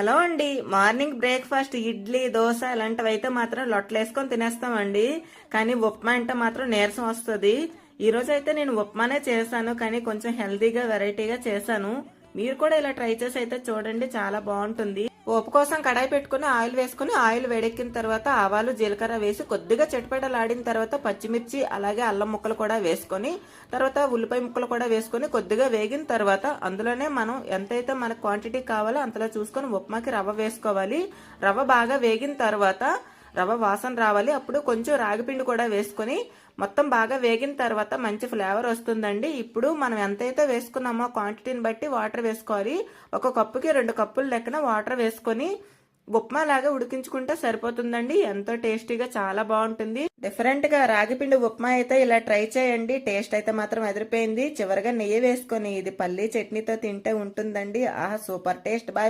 Hello అండి. Morning breakfast idli dosa ఇలాంటివి అయితే మాత్రం లొట్టలేసుకొని తినేస్తామండి. కానీ ఉప్మా అంటే మాత్రం నీరసం వస్తుంది. ఈ రోజు అయితే నేను ఉప్మానే చేశాను కానీ కొంచెం హెల్తీగా వెరైటీగా చేశాను. మీరు కూడా ఇలా ట్రై చేసి అయితే చూడండి చాలా బాగుంటుంది. పోపు కోసం కడాయి పెట్టుకుని ఆయిల్ వేసుకుని ఆయిల్ వేడెక్కిన తర్వాత ఆవాలు జీలకర్ర వేసి కొద్దిగా చిటపటలాడిన తర్వాత పచ్చిమిర్చి అలాగే అల్లం ముక్కలు కూడా వేసుకొని తర్వాత ఉల్లిపాయ ముక్కలు కూడా వేసుకొని కొద్దిగా వేగిన తర్వాత అందులోనే మనం ఎంతైతే మనకు క్వాంటిటీ కావాలో అంతలో చూసుకొని ఉప్మాకి రవ్వ వేసుకోవాలి. రవ్వ బాగా వేగిన తర్వాత రవ్వ వాసన రావాలి. అప్పుడు కొంచెం రాగిపిండి కూడా వేసుకొని మొత్తం బాగా వేగిన తర్వాత మంచి ఫ్లేవర్ వస్తుందండి. ఇప్పుడు మనం ఎంతైతే వేసుకున్నామో క్వాంటిటీని బట్టి వాటర్ వేసుకోవాలి. ఒక కప్పుకి రెండు కప్పుల లెక్కన వాటర్ వేసుకొని ఉప్మా లాగా ఉడికించుకుంటే సరిపోతుందండి. ఎంతో టేస్టీగా చాలా బాగుంటుంది. డిఫరెంట్గా రాగిపిండి ఉప్మా అయితే ఇలా ట్రై చేయండి. టేస్ట్ అయితే మాత్రం ఎదిరిపోయింది. చివరిగా నెయ్యి వేసుకొని ఇది పల్లీ చట్నీతో తింటే ఉంటుందండి. ఆహా సూపర్ టేస్ట్. బాయ్.